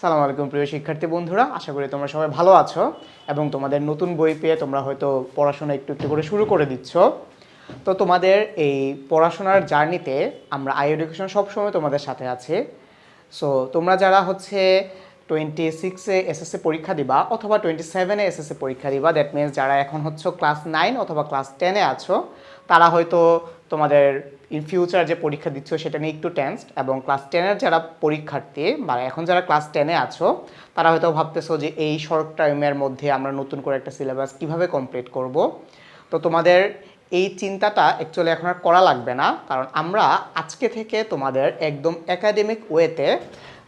সালাম আলাইকুম প্রিয় শিক্ষার্থী বন্ধুরা, আশা করি তোমরা সবাই ভালো আছো এবং তোমাদের নতুন বই পেয়ে তোমরা হয়তো পড়াশোনা একটু একটু করে শুরু করে দিচ্ছ। তো তোমাদের এই পড়াশোনার জার্নিতে আমরা আই এডুকেশন সবসময় তোমাদের সাথে আছে। সো তোমরা যারা হচ্ছে টোয়েন্টি সিক্সে এসএসসি পরীক্ষা দিবা অথবা টোয়েন্টি সেভেনে এসএসসি পরীক্ষা দিবা দ্যাট মিনস যারা এখন হচ্ছে ক্লাস নাইন অথবা ক্লাস টেনে আছো, তারা হয়তো তোমাদের ইন ফিউচার যে পরীক্ষা দিচ্ছ সেটা নিয়ে একটু টেন্সড এবং ক্লাস টেনের যারা পরীক্ষার্থী বা এখন যারা ক্লাস টেনে আছো, তারা হয়তো ভাবতেছো যে এই শর্ট টাইমের মধ্যে আমরা নতুন করে একটা সিলেবাস কীভাবে কমপ্লিট করব। তো তোমাদের এই চিন্তাটা অ্যাকচুয়ালি এখন আর করা লাগবে না, কারণ আমরা আজকে থেকে তোমাদের একদম একাডেমিক ওয়েতে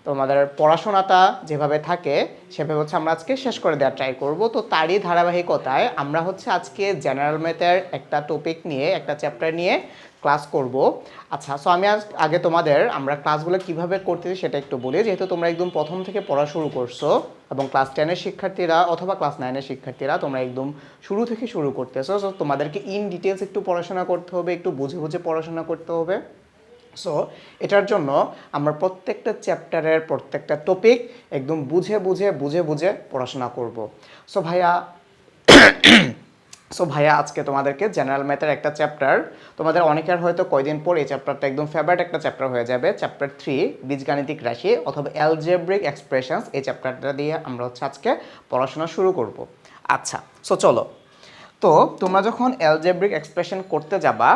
তোমাদের পড়াশোনাটা যেভাবে থাকে, সেভাবে হচ্ছে আমরা আজকে শেষ করে দেওয়ার ট্রাই করব। তো তারই ধারাবাহিকতায় আমরা হচ্ছে আজকে জেনারেল ম্যাথের একটা টপিক নিয়ে, একটা চ্যাপ্টার নিয়ে ক্লাস করব। আচ্ছা সো আমি আজ আগে তোমাদের আমরা ক্লাসগুলো কীভাবে করতেছি সেটা একটু বলি। যেহেতু তোমরা একদম প্রথম থেকে পড়া শুরু করছ এবং ক্লাস টেনের শিক্ষার্থীরা অথবা ক্লাস নাইনের শিক্ষার্থীরা তোমরা একদম শুরু থেকে শুরু করতেছো। সো তোমাদেরকে ইন ডিটেলস একটু পড়াশোনা করতে হবে, একটু বুঝে বুঝে পড়াশোনা করতে হবে। সো এটার জন্য আমরা প্রত্যেকটা চ্যাপ্টারের প্রত্যেকটা টপিক একদম বুঝে বুঝে বুঝে বুঝে পড়াশোনা করব। সো ভাইয়া সো ভাইয়া, আজকে তোমাদেরকে জেনারেল ম্যাথের একটা চ্যাপ্টার তোমাদের অনেকের হয়তো কয়দিন পর এই চ্যাপ্টারটা একদম ফেভারিট একটা চ্যাপ্টার হয়ে যাবে। চ্যাপ্টার থ্রি বীজগাণিতিক রাশি অথবা অ্যালজেব্রিক এক্সপ্রেশনস এই চ্যাপ্টারটা দিয়ে আমরা হচ্ছে আজকে পড়াশোনা শুরু করব। আচ্ছা সো চলো। তো তোমরা যখন অ্যালজেব্রিক এক্সপ্রেশন করতে যাবা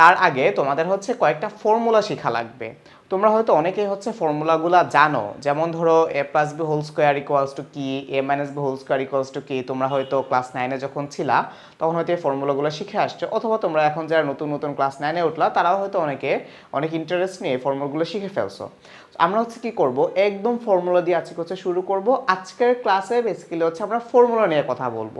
তার আগে তোমাদের হচ্ছে কয়েকটা ফর্মুলা শেখা লাগবে। তোমরা হয়তো অনেকেই হচ্ছে ফর্মুলাগুলো জানো। যেমন ধরো A plus B whole square equals to কি A minus B whole square equals to কি তোমরা হয়তো ক্লাস নাইনে যখন ছিলা, তখন হয়তো এই ফর্মুলাগুলো শিখে আসছো। অথবা তোমরা এখন যারা নতুন নতুন ক্লাস নাইনে উঠলা, তারাও হয়তো অনেকে, অনেক ইন্টারেস্ট নিয়ে এই ফর্মুলাগুলো শিখে ফেলছো। আমরা হচ্ছে কি করব? একদম ফর্মুলা দিয়ে আজকে হচ্ছে শুরু করব। আজকের ক্লাসে বেসিক্যালি হচ্ছে আমরা ফর্মুলা নিয়ে কথা বলব।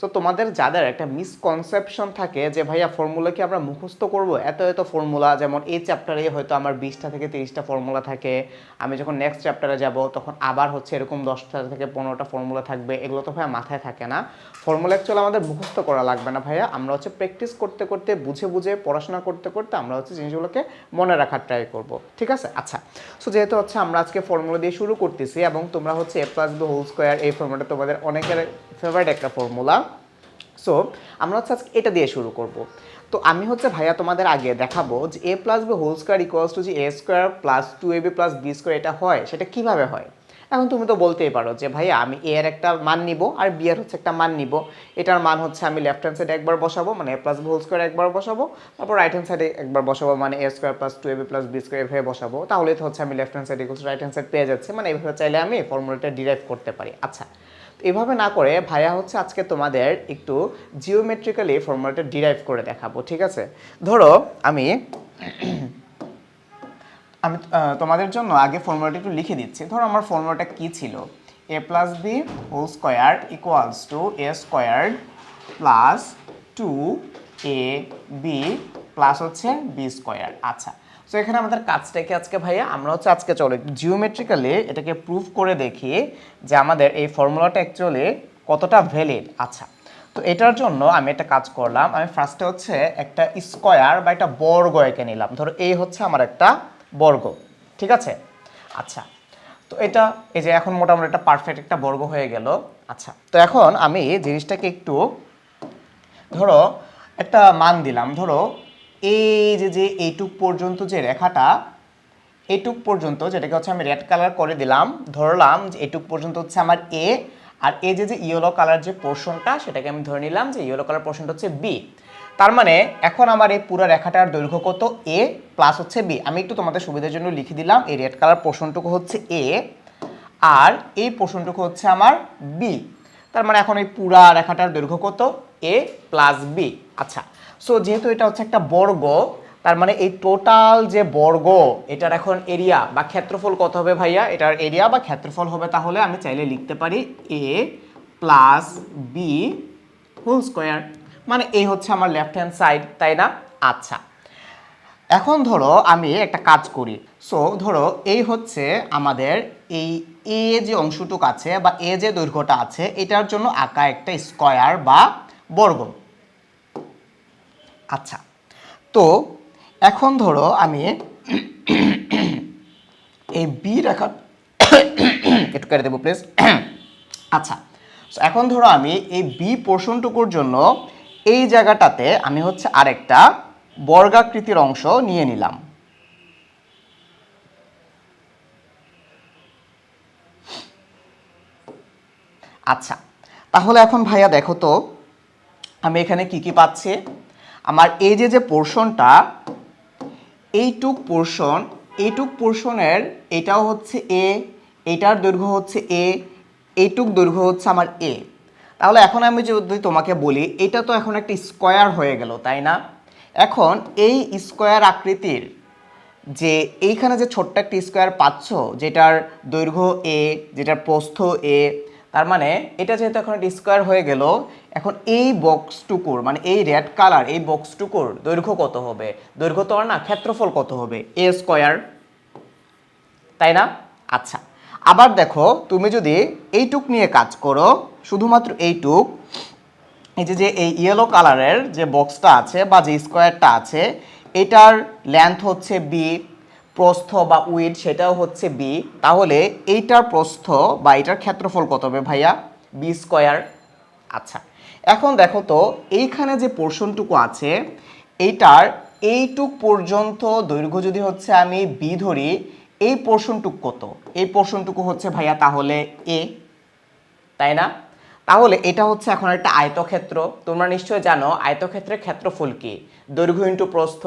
তো তোমাদের যাদের একটা মিসকনসেপশন থাকে যে, ভাইয়া ফর্মুলা কি আমরা মুখস্থ করব? এত এত ফর্মুলা যেমন এই চ্যাপ্টারে হয়তো আমার বিশটা থেকে তিরিশটা ফর্মুলা থাকে। আমি যখন নেক্সট চ্যাপ্টারে যাব, তখন আবার হচ্ছে এরকম দশটা থেকে পনেরোটা ফর্মুলা থাকবে। এগুলো তো ভাইয়া মাথায় থাকে না। ফর্মুলা অ্যাকচুয়ালি আমাদের মুখস্থ করা লাগবে না ভাইয়া। আমরা হচ্ছে প্র্যাকটিস করতে করতে, বুঝে বুঝে, পড়াশোনা করতে করতে আমরা হচ্ছে জিনিসগুলোকে মনে রাখার ট্রাই করব। ঠিক আছে? আচ্ছা। সো যেহেতু হচ্ছে আমরা আজকে ফর্মুলা দিয়ে শুরু করতেছি এবং তোমরা হচ্ছে A plus B whole square এই ফর্মুলাটা তোমাদের অনেকের ফেভারিট একটা ফর্মুলা সো আমরা হচ্ছে আজকে এটা দিয়ে শুরু করব। তো আমি হচ্ছে ভাইয়া তোমাদের আগে দেখাবো যে A plus B whole square equals to যে A square plus two A B plus B square এটা হয়, সেটা কীভাবে হয়? এখন তুমি তো বলতেই পারো যে, ভাইয়া, আমি এ এর একটা মান নিব আর বি এর হচ্ছে একটা মান নিব। এটার মান হচ্ছে আমি লেফট হ্যান্ড সাইডে একবার বসাবো মানে a plus b whole square একবার বসাবো, তারপর রাইট হ্যান্ড সাইডে একবার বসাবো মানে a square plus two a b plus b square এভাবে বসাবো। তাহলে তো হচ্ছে আমি left hand side equals right hand side পেয়ে যাচ্ছে মানে এইভাবে চাইলে আমি ফর্মুলাটা ডিরাইভ করতে পারি। আচ্ছা এভাবে না করে ভাইয়া হচ্ছে আজকে তোমাদের একটু জিওমেট্রিক্যালি ফর্মুলাটা ডিরাইভ করে দেখাবো, ঠিক আছে? ধরো, আমি আমি তোমাদের জন্য আগে ফর্মুলাটা একটু লিখে দিচ্ছি। ধরো আমার ফর্মুলাটা কি ছিল? A plus b whole square equals to a square plus two a b plus হচ্ছে বি স্কোয়ার আচ্ছা তো এখানে আমাদের কাজটা কি আজকে ভাইয়া? আমরা হচ্ছে আজকে চলো জিওমেট্রিক্যালি এটাকে প্রুফ করে দেখি যে আমাদের এই ফর্মুলাটা অ্যাকচুয়ালি কতটা ভ্যালিড আচ্ছা তো এটার জন্য আমি একটা কাজ করলাম। আমি ফার্স্টে হচ্ছে একটা স্কোয়ার বা একটা বর্গ এঁকে নিলাম। ধরো এই হচ্ছে আমার একটা বর্গ, ঠিক আছে? আচ্ছা তো এটা, এই যে এখন মোটামুটি একটা পারফেক্ট একটা বর্গ হয়ে গেল। আচ্ছা তো এখন আমি জিনিসটাকে একটু, ধরো, একটা মান দিলাম। ধরো, এই যে যে, এইটুক পর্যন্ত যে রেখাটা, এইটুক পর্যন্ত যেটাকে হচ্ছে আমি রেড কালার করে দিলাম, ধরলাম যে এইটুক পর্যন্ত হচ্ছে আমার এ আর এ যে যে ইয়েলো কালার যে পোর্শনটা সেটাকে আমি ধরে নিলাম যে ইয়েলো কালার পোর্শনটা হচ্ছে বি তার মানে এখন আমার এই পুরো রেখাটার দৈর্ঘ্য কত? এ প্লাস হচ্ছে বি আমি একটু তোমাদের সুবিধার জন্য লিখে দিলাম, এই রেড কালার পোর্শনটুকু হচ্ছে এ আর এই পোর্শনটুকু হচ্ছে আমার বি তার মানে এখন এই পুরা রেখাটার দৈর্ঘ্য কত? এ প্লাস বি আচ্ছা সো যেহেতু এটা হচ্ছে একটা বর্গ, তার মানে এই টোটাল যে বর্গ, এটার এখন এরিয়া বা ক্ষেত্রফল কত হবে ভাইয়া? এটার এরিয়া বা ক্ষেত্রফল হবে তাহলে আমি চাইলে লিখতে পারি a plus b whole square মানে এই হচ্ছে আমার লেফট হ্যান্ড সাইড তাই না? আচ্ছা এখন ধরো আমি একটা কাজ করি। সো ধরো এই হচ্ছে আমাদের এই এ যে অংশটুক আছে বা এ যে দৈর্ঘ্যটা আছে, এটার জন্য আঁকা একটা স্কয়ার বা বর্গ। আচ্ছা তো এখন ধরো আমি এই বি রেখা একটু কেটে দেবো প্লিজ আচ্ছা এখন ধরো আমি এই বি পোর্শনটুকুর জন্য এই জায়গাটাতে আমি হচ্ছে আরেকটা বর্গাকৃতির অংশ নিয়ে নিলাম। আচ্ছা তাহলে এখন ভাইয়া দেখো তো, আমি এখানে কি কি পাচ্ছি? আমার এই যে যে পোর্শনটা, এইটুক পোর্শন, এইটুক পোর্শনের এটাও হচ্ছে এ এটার দৈর্ঘ্য হচ্ছে এ এইটুক দৈর্ঘ্য হচ্ছে আমার এ তাহলে এখন আমি যদি তোমাকে বলি, এটা তো এখন একটা স্কোয়ার হয়ে গেল, তাই না? এখন এই স্কোয়ার আকৃতির যে এইখানে যে ছোট্ট একটা স্কোয়ার পাচ্ছ, যেটার দৈর্ঘ্য এ যেটার প্রস্থ এ তার মানে এটা যেহেতু এখন একটা স্কোয়ার হয়ে গেল, এখন এই বক্সটুকুর মানে এই রেড কালার, এই বক্সটুকুর দৈর্ঘ্য কত হবে? দৈর্ঘ্য তো না, ক্ষেত্রফল কত হবে? A square. তাই না? আচ্ছা আবার দেখো, তুমি যদি এইটুক নিয়ে কাজ করো, শুধুমাত্র এইটুক এই যে যে এই ইয়েলো কালারের যে বক্সটা আছে বা যে স্কোয়ারটা আছে, এটার লেন্থ হচ্ছে বি প্রস্থ বা উইড সেটাও হচ্ছে বি তাহলে এইটার প্রস্থ বা এটার ক্ষেত্রফল কত হবে ভাইয়া? বি স্কোয়ার আচ্ছা এখন দেখো তো, এইখানে যে পোর্শনটুকু আছে, এইটার এইটুক পর্যন্ত দৈর্ঘ্য যদি হচ্ছে আমি বি ধরি, এই পোর্শনটুক কত? এই পোর্শনটুকু হচ্ছে ভাইয়া তাহলে এ তাই না? তাহলে এটা হচ্ছে এখন একটা আয়তক্ষেত্র। তোমরা নিশ্চয়ই জানো আয়তক্ষেত্রের ক্ষেত্রফল কি? দৈর্ঘ্য ইন্টু প্রস্থ।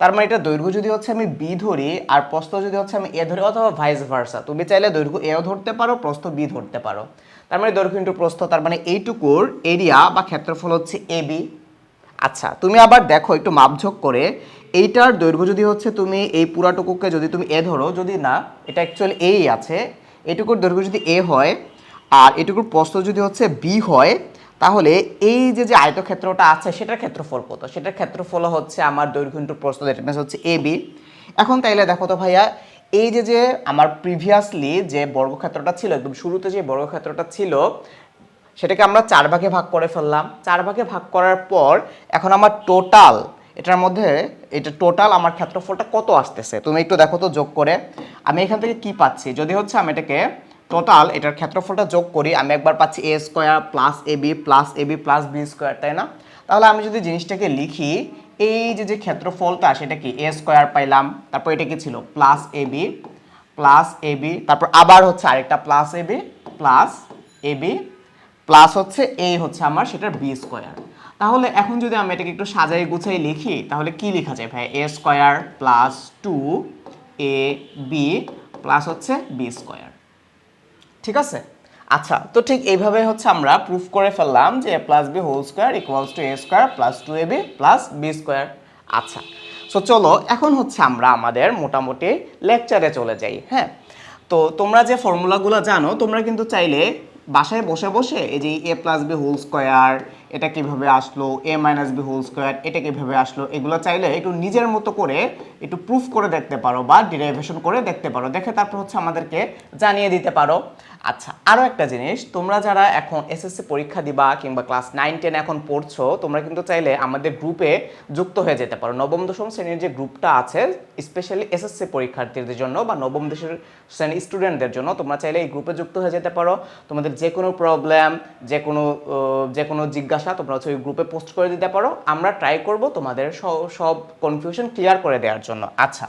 তার মানে এটা দৈর্ঘ্য যদি হচ্ছে আমি বি ধরি আর প্রস্থ যদি হচ্ছে আমি এ ধরি অথবা ভাইস ভার্সা তুমি চাইলে দৈর্ঘ্য এও ধরতে পারো, প্রস্থ বি ধরতে পারো। তার মানে দৈর্ঘ্য ইন্টু প্রস্থ, তার মানে এইটুকুর এরিয়া বা ক্ষেত্রফল হচ্ছে এ বি আচ্ছা তুমি আবার দেখো, একটু মাপঝোক করে। এইটার দৈর্ঘ্য যদি হচ্ছে তুমি এই পুরাটুকুকে যদি তুমি এ ধরো, যদি না, এটা অ্যাকচুয়ালি এই আছে। এইটুকুর দৈর্ঘ্য যদি এ হয় আর এটুকুর প্রস্থ যদি হচ্ছে বি হয়, তাহলে এই যে যে আয়তক্ষেত্রটা আছে, সেটার ক্ষেত্রফল কত? সেটার ক্ষেত্রফল হচ্ছে আমার দৈর্ঘ্য ইন্টু প্রস্থ হচ্ছে এ বি এখন তাইলে দেখো তো ভাইয়া, এই যে যে আমার প্রিভিয়াসলি যে বর্গক্ষেত্রটা ছিল, একদম শুরুতে যে বর্গক্ষেত্রটা ছিল, সেটাকে আমরা চার ভাগে ভাগ করে ফেললাম। চার ভাগে ভাগ করার পর এখন আমার টোটাল এটার মধ্যে, এটা টোটাল আমার ক্ষেত্রফলটা কত আসতেছে? তুমি একটু দেখো তো যোগ করে। আমি এখান থেকে কি পাচ্ছি? যদি হচ্ছে আমি এটাকে টোটাল এটার ক্ষেত্রফলটা যোগ করি, আমি একবার পাচ্ছি a square plus a b plus a b plus b square তাই না? তাহলে আমি যদি জিনিসটাকে লিখি, এই যে যে ক্ষেত্রফলটা, সেটা কি? এ স্কোয়ার পাইলাম, তারপর এটা কি ছিল? Plus a b plus a b তারপর আবার হচ্ছে আরেকটা plus a b plus a b plus হচ্ছে এই হচ্ছে আমার সেটার বি স্কোয়ার তাহলে এখন যদি আমি এটাকে একটু সাজাই গুছাই লিখি, তাহলে কি লেখা যায় ভাই? A square plus two a b plus হচ্ছে বি স্কোয়ার ঠিক আছে? আচ্ছা তো ঠিক এইভাবে হচ্ছে আমরা প্রুফ করে ফেললাম যে a plus b whole square equals to a square plus two a b plus b square আচ্ছা সো চলো এখন হচ্ছে আমরা আমাদের মোটামুটি লেকচারে চলে যাই হ্যাঁ? তো তোমরা যে ফর্মুলাগুলো জানো, তোমরা কিন্তু চাইলে বাসায় বসে বসে এই যে a plus b whole square এটা কীভাবে আসলো? A minus b whole square এটা কীভাবে আসলো? এগুলো চাইলে একটু নিজের মতো করে একটু প্রুফ করে দেখতে পারো বা ডিরাইভেশন করে দেখতে পারো। দেখে তারপর হচ্ছে আমাদেরকে জানিয়ে দিতে পারো। আচ্ছা আরও একটা জিনিস, তোমরা যারা এখন এসএসসি পরীক্ষা দিবা কিংবা ক্লাস নাইন টেন এখন পড়ছো, তোমরা কিন্তু চাইলে আমাদের গ্রুপে যুক্ত হয়ে যেতে পারো। নবম, দশম শ্রেণির যে গ্রুপটা আছে স্পেশালি এসএসসি পরীক্ষার্থীদের জন্য বা নবম দেশের শ্রেণির স্টুডেন্টদের জন্য, তোমরা চাইলে এই গ্রুপে যুক্ত হয়ে যেতে পারো। তোমাদের যে কোনো প্রবলেম যে কোনো যে কোনো জিজ্ঞাসা তোমরা হচ্ছে ওই গ্রুপে পোস্ট করে দিতে পারো। আমরা ট্রাই করব তোমাদের সব কনফিউশন ক্লিয়ার করে দেওয়ার জন্য। আচ্ছা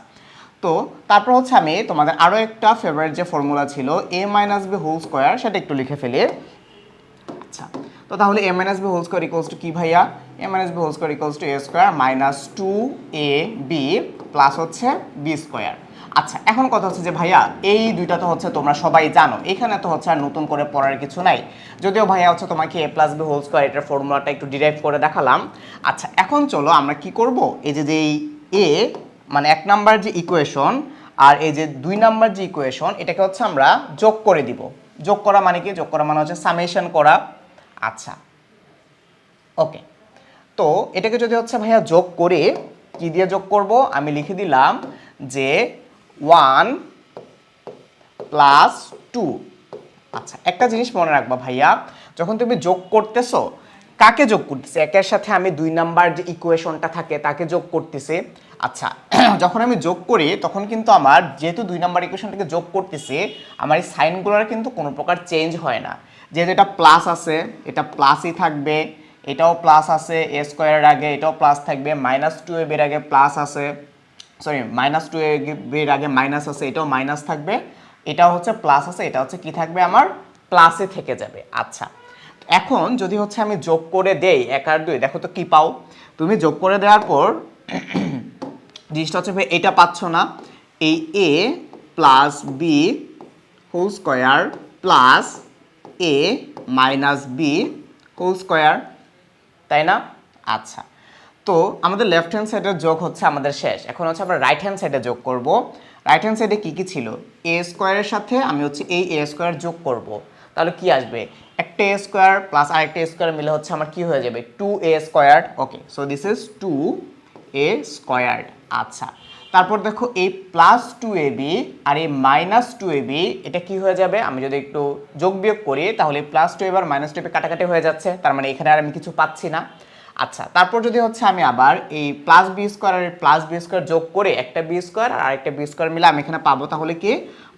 তো তারপর হচ্ছে আমি তোমাদের আরও একটা ফেভারিট যে ফর্মুলা ছিল a minus b whole square সেটা একটু লিখে ফেলি। আচ্ছা তো তাহলে a minus b whole square equals to কি ভাইয়া? A minus b whole square equals to a square minus two a b plus হচ্ছে বি স্কোয়ার আচ্ছা এখন কথা হচ্ছে যে, ভাইয়া, এই দুইটা তো হচ্ছে তোমরা সবাই জানো। এখানে তো হচ্ছে আর নতুন করে পড়ার কিছু নাই। যদিও ভাইয়া হচ্ছে তোমাকে a plus b whole square এটার ফর্মুলাটা একটু ডিরাইভ করে দেখালাম। আচ্ছা এখন চলো আমরা কি করব? এই যে যেই এ মানে এক নাম্বার যে ইকুয়েশন আর এই যে দুই নাম্বার যে ইকুয়েশন এটাকে হচ্ছে আমরা যোগ করে দিব। যোগ করা মানে কি? যোগ করা মানে হচ্ছে সামেশন করা। আচ্ছা ওকে তো এটাকে যদি হচ্ছে ভাইয়া যোগ করে, কি দিয়ে যোগ করব? আমি লিখে দিলাম যে ওয়ান প্লাস টু। আচ্ছা একটা জিনিস মনে রাখবা ভাইয়া, যখন তুমি যোগ করতেছো, কাকে যোগ করতেছে? একের সাথে আমি দুই নাম্বার যে ইকুয়েশনটা থাকে, তাকে যোগ করতেছি। আচ্ছা যখন আমি যোগ করি, তখন কিন্তু আমার যেহেতু দুই নাম্বার ইকুয়েশনটাকে যোগ করতেছি, আমার এই সাইনগুলোর কিন্তু কোনো প্রকার চেঞ্জ হয় না। যেহেতু এটা প্লাস আছে, এটা প্লাসই থাকবে, এটাও প্লাস আছে এ স্কোয়ারের আগে এটাও প্লাস থাকবে মাইনাস টু এর আগে প্লাস আছে। সরি মাইনাস টু এর আগে মাইনাস আছে, এটাও মাইনাস থাকবে। এটাও হচ্ছে প্লাস আছে, এটা হচ্ছে কি থাকবে আমার? প্লাসে থেকে যাবে আচ্ছা। এখন যদি হচ্ছে আমি যোগ করে দেই, এক আর দুই, দেখো তো কি পাও? তুমি যোগ করে দেওয়ার পর জিনিসটা হচ্ছে এটা পাচ্ছ না। এই a plus b whole square plus a minus b whole square তাই না? আচ্ছা। তো আমাদের লেফট হ্যান্ড সাইডের যোগ হচ্ছে আমাদের শেষ। এখন হচ্ছে আমরা রাইট হ্যান্ড সাইডে যোগ করব। রাইট হ্যান্ড সাইডে কী কী ছিল? এ স্কোয়ারের সাথে আমি হচ্ছে এই এ স্কোয়ার যোগ করব। তাহলে কি আসবে? একটা এ স্কোয়ার প্লাস আরেকটা স্কোয়ার মিলে হচ্ছে আমার কি হয়ে যাবে? Two a square okay so this is two a squared আচ্ছা তারপর দেখো এই প্লাস টু এ বি আর এই মাইনাস টু এ বি এটা কি হয়ে যাবে? আমি যদি একটু যোগ বিয়োগ করি, তাহলে প্লাস টু এবার মাইনাস টু এ কাটাকাটি হয়ে যাচ্ছে। তার মানে এখানে আর আমি কিছু পাচ্ছি না। আচ্ছা তারপর যদি হচ্ছে আমি আবার এই প্লাস বি স্কোয়ার আর প্লাস বি স্কোয়ার যোগ করে একটা বি স্কোয়ার আর আরেকটা বি স্কোয়ার মিলে আমি এখানে পাবো তাহলে কি?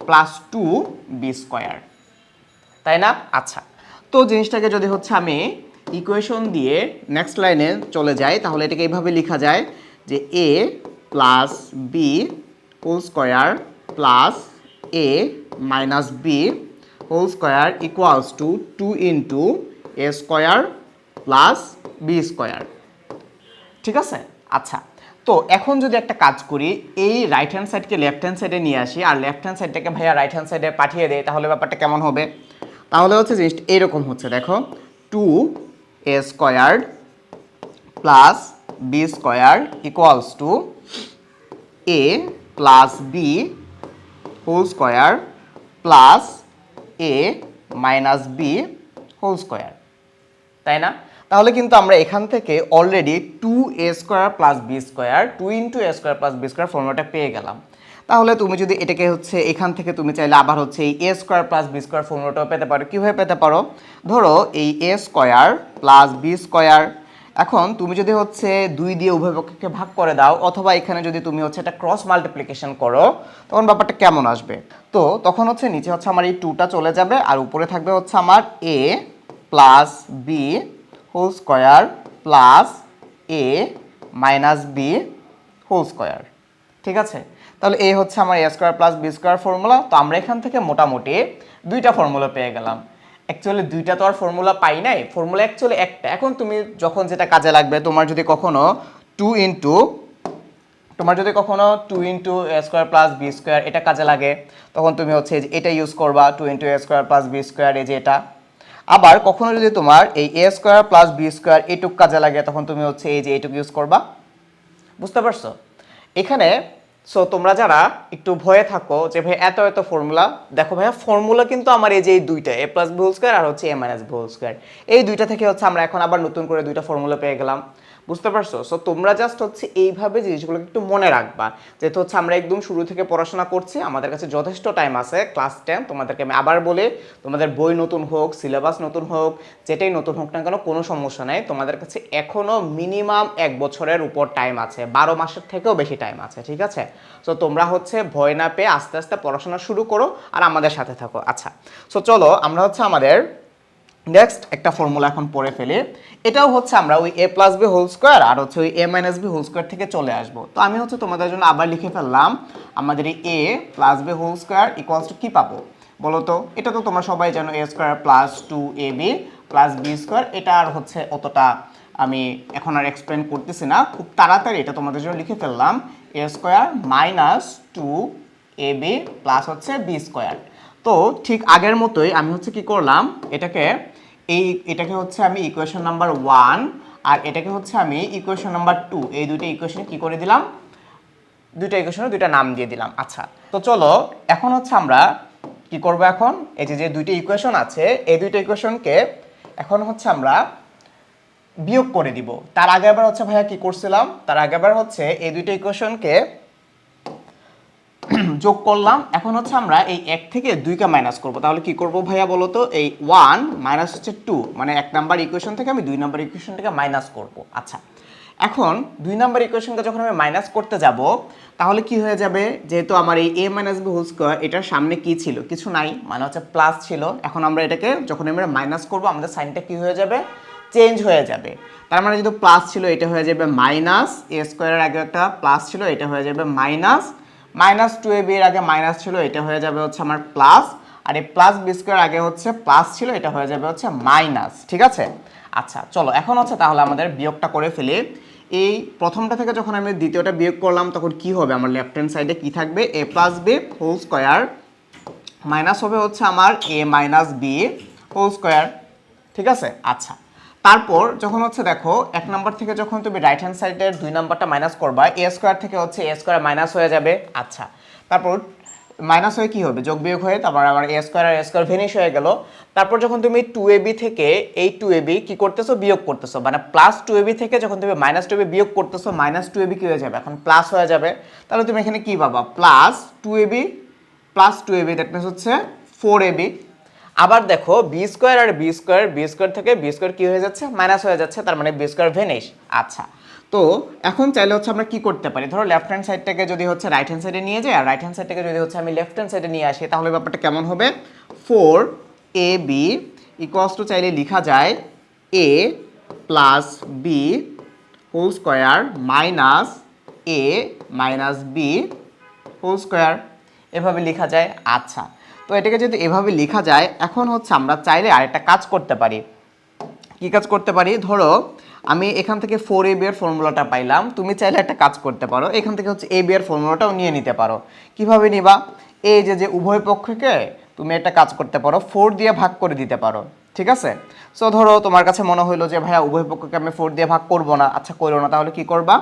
প্লাস টু বি স্কোয়ার তাই না? আচ্ছা তো জিনিসটাকে যদি হচ্ছে আমি ইকুয়েশন দিয়ে নেক্সট লাইনে চলে যাই, তাহলে এটাকে এইভাবে লেখা যায় যে a plus b whole square plus a minus b whole square equals to two into a square plus b square ঠিক আছে? আচ্ছা তো এখন যদি একটা কাজ করি, এই রাইট হ্যান্ড সাইডকে লেফট হ্যান্ড সাইডে নিয়ে আসি, আর লেফট হ্যান্ড সাইডটাকে ভাইয়া রাইট হ্যান্ড সাইডে পাঠিয়ে দেয় তাহলে ব্যাপারটা কেমন হবে? তাহলে হচ্ছে জিনিসটা এরকম হচ্ছে, দেখো two a squared plus b square equals to a plus b whole square plus a minus b whole square তাই না? তাহলে কিন্তু আমরা এখান থেকে already two a square plus b square two into a square plus b square ফর্মুলাটা পেয়ে গেলাম। তাহলে তুমি যদি এটাকে হচ্ছে এখান থেকে তুমি চাইলে আবার হচ্ছে এই a square plus b square ফর্মুলাটাও পেতে পারো। কীভাবে পেতে পারো? ধরো এই a square plus b square এখন তুমি যদি হচ্ছে দুই দিয়ে উভয় পক্ষকে ভাগ করে দাও, অথবা এখানে যদি তুমি হচ্ছে একটা ক্রস মাল্টিপ্লিকেশন করো, তখন ব্যাপারটা কেমন আসবে? তো তখন হচ্ছে নিচে হচ্ছে আমার এই টুটা চলে যাবে, আর উপরে থাকবে হচ্ছে আমার a plus b whole square plus a minus b whole square ঠিক আছে? তাহলে এই হচ্ছে আমার a square plus b square formula তো আমরা এখান থেকে মোটামুটি দুইটা ফর্মুলা পেয়ে গেলাম। অ্যাকচুয়ালি দুইটা তো আর ফর্মুলা পাই নাই। ফর্মুলা অ্যাকচুয়ালি একটা। এখন তুমি যখন যেটা কাজে লাগবে, তোমার যদি কখনো টু ইন্টু তোমার যদি কখনো two into a square plus b square এটা কাজে লাগে, তখন তুমি হচ্ছে এটা ইউজ করবা two into a square plus b square এই যে এটা। আবার কখনো যদি তোমার এই a square plus b square এটুক কাজে লাগে, তখন তুমি হচ্ছে এই যে এটুক ইউজ করবা। বুঝতে পারছ? এখানে সো তোমরা যারা একটু ভয়ে থাকো যে ভাই এত এত ফর্মুলা দেখো ভাইয়া ফর্মুলা কিন্তু আমার এই যে এই দুইটা a plus b whole square আর হচ্ছে a minus b whole square এই দুইটা থেকে হচ্ছে আমরা এখন আবার নতুন করে দুইটা ফর্মুলা পেয়ে গেলাম। বুঝতে পারছ? সো তোমরা জাস্ট হচ্ছে এইভাবে জিনিসগুলোকে একটু মনে রাখবা। যেহেতু হচ্ছে আমরা একদম শুরু থেকে পড়াশোনা করছি, আমাদের কাছে যথেষ্ট টাইম আছে ক্লাস টেন তোমাদেরকে আমি আবার বলে, তোমাদের বই নতুন হোক সিলেবাস নতুন হোক, যেটাই নতুন হোক না কেন, কোনো সমস্যা নেই। তোমাদের কাছে এখনও মিনিমাম এক বছরের উপর টাইম আছে, বারো মাসের থেকেও বেশি টাইম আছে, ঠিক আছে? সো তোমরা হচ্ছে ভয় না পেয়ে আস্তে আস্তে পড়াশোনা শুরু করো, আর আমাদের সাথে থাকো। আচ্ছা সো চলো আমরা হচ্ছে আমাদের নেক্সট একটা ফর্মুলা এখন পড়ে ফেলে। এটাও হচ্ছে আমরা ওই a plus b whole square আর হচ্ছে ওই a minus b whole square থেকে চলে আসব। তো আমি হচ্ছে তোমাদের জন্য আবার লিখে ফেললাম, আমাদের এই a plus b whole square equals to কী পাবো? বলো তো, এটা তো তোমরা সবাই জানো a square plus two a b plus b square এটা আর হচ্ছে অতটা আমি এখন আর এক্সপ্লেন করতেছি না। খুব তাড়াতাড়ি এটা তোমাদের জন্য লিখে ফেললাম a square minus two a b plus হচ্ছে বি স্কোয়ার তো ঠিক আগের মতোই আমি হচ্ছে কি করলাম, এটাকে এই, এটাকে হচ্ছে আমি ইকুয়েশন নাম্বার ওয়ান আর এটাকে হচ্ছে আমি ইকুয়েশন নাম্বার টু এই দুইটা ইকুয়েশন কি করে দিলাম? দুইটা ইকুয়েশনে দুইটা নাম দিয়ে দিলাম। আচ্ছা তো চলো, এখন হচ্ছে আমরা কি করব এখন? এই যে যে দুইটা ইকুয়েশন আছে, এই দুইটা ইকুয়েশনকে এখন হচ্ছে আমরা বিয়োগ করে দিব। তার আগে আবার হচ্ছে ভাইয়া কি করছিলাম? তার আগেবার হচ্ছে এই দুইটা ইকুয়েশনকে যোগ করলাম, এখন হচ্ছে আমরা এই এক থেকে দুইকে মাইনাস করব। তাহলে কি করব ভাইয়া বলো তো? এই ওয়ান মাইনাস হচ্ছে টু মানে এক নাম্বার ইকুয়েশন থেকে আমি দুই নাম্বার ইকুয়েশনটাকে মাইনাস করব। আচ্ছা এখন দুই নাম্বার ইকুয়েশনটা যখন আমি মাইনাস করতে যাব, তাহলে কি হয়ে যাবে? যেহেতু আমার এই a minus b whole square এটার সামনে কি ছিল? কিছু নাই মানে হচ্ছে প্লাস ছিল। এখন আমরা এটাকে যখন আমরা মাইনাস করব, আমাদের সাইনটা কি হয়ে যাবে? চেঞ্জ হয়ে যাবে। তার মানে যেহেতু প্লাস ছিল, এটা হয়ে যাবে মাইনাস এ স্কোয়ারের আগে একটা প্লাস ছিল, এটা হয়ে যাবে minus minus two a b এর আগে মাইনাস ছিল, এটা হয়ে যাবে হচ্ছে আমার প্লাস আর এই প্লাস বি স্কোয়ার আগে হচ্ছে প্লাস ছিল, এটা হয়ে যাবে হচ্ছে মাইনাস ঠিক আছে? আচ্ছা চলো, এখন হচ্ছে তাহলে আমাদের বিয়োগটা করে ফেলি। এই প্রথমটা থেকে যখন আমি দ্বিতীয়টা বিয়োগ করলাম, তখন কি হবে? আমার লেফট হ্যান্ড সাইডে কি থাকবে? A plus b whole square minus হবে হচ্ছে আমার a minus b whole square ঠিক আছে? আচ্ছা তারপর যখন হচ্ছে দেখো, এক নাম্বার থেকে যখন তুমি রাইট হ্যান্ড সাইডের দুই নাম্বারটা মাইনাস করবা এ স্কোয়ার থেকে হচ্ছে এ স্কোয়ার মাইনাস হয়ে যাবে। আচ্ছা তারপর মাইনাস হয়ে কী হবে? যোগ বিয়োগ হয়ে তারপর আমার এ স্কোয়ার আর এ স্কোয়ার ভেনিশ হয়ে গেল। তারপর যখন তুমি টু এ বি থেকে এই টু এ বি কি করতেছো? বিয়োগ করতেছো। মানে প্লাস টু এ বি থেকে যখন তুমি মাইনাস টু এ বি বিয়োগ করতেছো মাইনাস টু এ বি কি হয়ে যাবে? এখন প্লাস হয়ে যাবে। তাহলে তুমি এখানে কী পাবা? Plus two a b plus two a b that means হচ্ছে ফোর এ বি আবার দেখো বি স্কোয়ার আর বি স্কোয়ার বি স্কোয়ার থেকে বি স্কোয়ার কি হয়ে যাচ্ছে? মাইনাস হয়ে যাচ্ছে, তার মানে বি স্কোয়ার ভেনিশ আচ্ছা তো এখন চাইলে হচ্ছে আমরা কি করতে পারি? ধরো লেফট হ্যান্ড সাইডটাকে যদি হচ্ছে রাইট হ্যান্ড সাইডে নিয়ে যাই, আর রাইট হ্যান্ড সাইডটাকে যদি হচ্ছে আমি লেফট হ্যান্ড সাইডে নিয়ে আসি, তাহলে ব্যাপারটা কেমন হবে? Four a b equals to চাইলে লেখা যায় a plus b whole square minus a minus b whole square এভাবে লেখা যায় আচ্ছা। তো এটাকে যদি এভাবে লেখা যায়, এখন হচ্ছে আমরা চাইলে আরেকটা কাজ করতে পারি। কি কাজ করতে পারি? ধরো, আমি এখান থেকে ফোর এ বিয়ের ফর্মুলাটা পাইলাম, তুমি চাইলে একটা কাজ করতে পারো। এখান থেকে হচ্ছে এ বি এর ফর্মুলাটাও নিয়ে নিতে পারো। কীভাবে নিবা? এই যে যে উভয় পক্ষকে তুমি একটা কাজ করতে পারো ফোর দিয়ে ভাগ করে দিতে পারো। ঠিক আছে? সো ধরো তোমার কাছে মনে হইল যে, ভাইয়া, উভয় পক্ষকে আমি ফোর দিয়ে ভাগ করব না। আচ্ছা করো না, তাহলে কি করবা?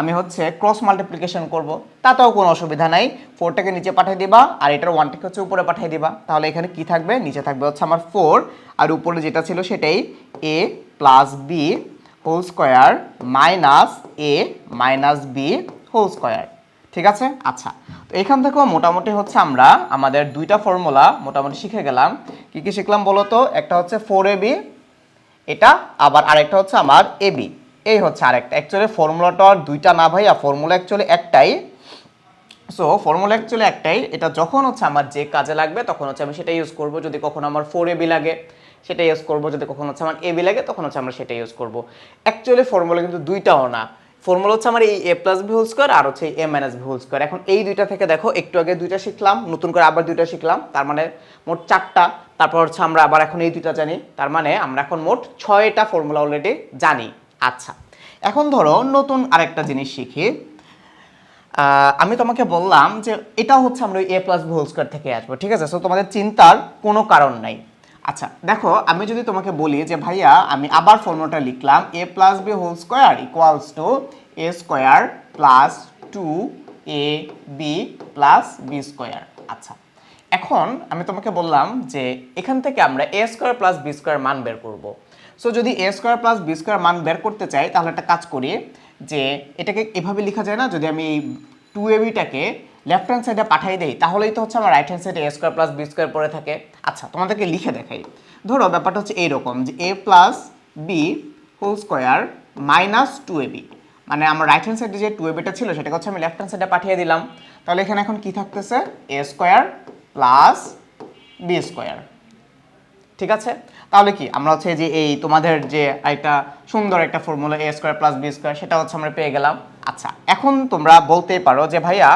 আমি হচ্ছে ক্রস মাল্টিপ্লিকেশন করব। তাতেও কোনো অসুবিধা নাই। ফোরটাকে নিচে পাঠিয়ে দিবা, আর এটার ওয়ানটাকে হচ্ছে উপরে পাঠিয়ে দিবা। তাহলে এখানে কি থাকবে? নিচে থাকবে হচ্ছে আমার ফোর আর উপরে যেটা ছিল সেটাই a plus b whole square minus a minus b whole square ঠিক আছে? আচ্ছা তো এখান থেকেও মোটামুটি হচ্ছে আমরা আমাদের দুইটা ফর্মুলা মোটামুটি শিখে গেলাম। কি কি শিখলাম বলো তো একটা হচ্ছে ফোর এ বি এটা আবার আরেকটা হচ্ছে আমার এবি এই হচ্ছে আরেকটা। অ্যাকচুয়ালি ফর্মুলাটা দুইটা না ভাইয়া ফর্মুলা অ্যাকচুয়ালি একটাই। সো ফর্মুলা অ্যাকচুয়ালি একটাই। এটা যখন হচ্ছে আমার যে কাজে লাগবে, তখন হচ্ছে আমি সেটা ইউজ করব। যদি কখনো আমার ফোর এবি লাগে সেটা ইউজ করব। যদি কখনো হচ্ছে আমার এবি লাগে, তখন হচ্ছে আমরা সেটা ইউজ করব। অ্যাকচুয়ালি ফর্মুলা কিন্তু দুইটাও না। ফর্মুলা হচ্ছে আমার এই a plus b whole square আর হচ্ছে a minus b whole square এখন এই দুইটা থেকে দেখো, একটু আগে দুইটা শিখলাম, নতুন করে আবার দুইটা শিখলাম। তার মানে মোট চারটা। তারপর হচ্ছে আমরা আবার এখন এই দুইটা জানি। তার মানে আমরা এখন মোট ছয়টা ফর্মুলা অলরেডি জানি। আচ্ছা এখন ধরো নতুন আরেকটা জিনিস শিখি। আমি তোমাকে বললাম যে এটা হচ্ছে আমরা এ প্লাস হোল স্কোয়ার থেকে আসব, ঠিক আছে? সো তোমাদের চিন্তার কোনো কারণ নাই। আচ্ছা দেখো, আমি যদি তোমাকে বলি যে, ভাইয়া, আমি আবার ফর্মুলাটা লিখলাম a plus b whole square equals to a square plus two a b plus b square আচ্ছা এখন আমি তোমাকে বললাম যে, এখান থেকে আমরা a square plus b square মান বের করব। সো যদি a square plus b square মান বের করতে চাই, তাহলে একটা কাজ করি যে, এটাকে এভাবে লেখা যায় না, যদি আমি এই টু এবিটাকে লেফট হ্যান্ড সাইডে পাঠিয়ে দেই, তাহলেই তো হচ্ছে আমার রাইট হ্যান্ড সাইডে a square plus b square পড়ে থাকে। আচ্ছা তোমাদেরকে লিখে দেখাই। ধরো, ব্যাপারটা হচ্ছে এইরকম যে a plus b whole square minus two a b মানে আমার রাইট হ্যান্ড সাইডে যে টু এবিটা ছিল, সেটাকে হচ্ছে আমি লেফট হ্যান্ড সাইডে পাঠিয়ে দিলাম। তাহলে এখানে এখন কি থাকতেছে? A square plus b square ঠিক আছে? তাহলে কি, আমরা হচ্ছে যে, এই তোমাদের যে একটা সুন্দর একটা formula a square plus b square সেটা হচ্ছে আমরা পেয়ে গেলাম। আচ্ছা এখন তোমরা বলতেই পারো যে ভাইয়া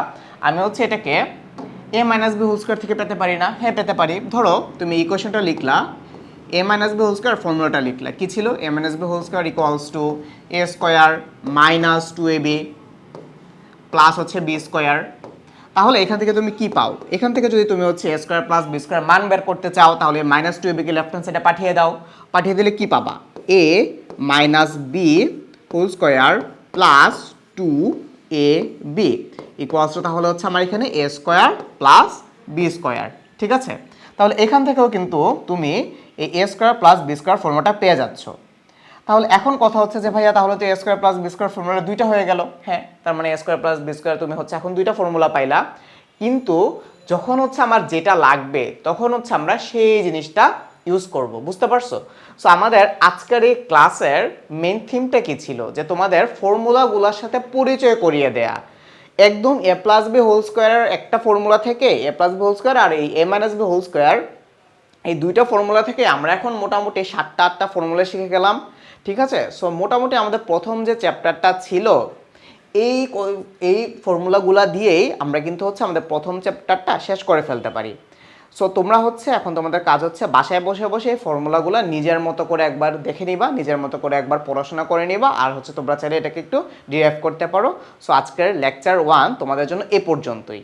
আমি হচ্ছে এটাকে A minus B whole square থেকে পেতে পারি না। হ্যাঁ পেতে পারি। ধরো, তুমি ইকুয়েশনটা লিখলা। A minus b whole square ফর্মুলাটা লিখলা। কি ছিল? A minus b whole square equals to a square minus two a b plus হচ্ছে বি স্কোয়ার তাহলে এখান থেকে তুমি কি পাও? এখান থেকে যদি তুমি হচ্ছে a square plus b square মান বের করতে চাও, তাহলে মাইনাস টু এবিকে লেফট হ্যান্ড সাইডে পাঠিয়ে দাও। পাঠিয়ে দিলে কি পাবা? A minus b whole square plus two a b equals to তাহলে হচ্ছে আমার এখানে a square plus b square ঠিক আছে? তাহলে এখান থেকেও কিন্তু তুমি এই a square plus b square ফর্মুলাটা পেয়ে যাচ্ছ। তাহলে এখন কথা হচ্ছে যে ভাইয়া তাহলে তো a square plus b square formula দুইটা হয়ে গেল। হ্যাঁ তার মানে a square plus b square তুমি হচ্ছে এখন দুইটা ফর্মুলা পাইলা। কিন্তু যখন হচ্ছে আমার যেটা লাগবে, তখন হচ্ছে আমরা সেই জিনিসটা ইউজ করব, বুঝতে পারছ? সো আমাদের আজকের এই ক্লাসের মেন থিমটা কি ছিল? যে তোমাদের ফর্মুলাগুলোর সাথে পরিচয় করিয়ে দেয়া। একদম এ প্লাস বি হোল স্কোয়ারের একটা ফর্মুলা থেকে a plus b whole square আর এই a minus b whole square এই দুইটা ফর্মুলা থেকে আমরা এখন মোটামুটি সাতটা, আটটা ফর্মুলা শিখে গেলাম, ঠিক আছে? সো মোটামুটি আমাদের প্রথম যে চ্যাপ্টারটা ছিল, এই এই ফর্মুলাগুলা দিয়েই আমরা কিন্তু হচ্ছে আমাদের প্রথম চ্যাপ্টারটা শেষ করে ফেলতে পারি। সো তোমরা হচ্ছে, এখন তোমাদের কাজ হচ্ছে, বাসায় বসে বসে এই ফর্মুলাগুলো নিজের মতো করে একবার দেখে নিবা, নিজের মতো করে একবার পড়াশোনা করে নিবা, আর হচ্ছে তোমরা চাইলে এটাকে একটু ডিরাইভ করতে পারো। সো আজকের লেকচার ওয়ান তোমাদের জন্য এ পর্যন্তই।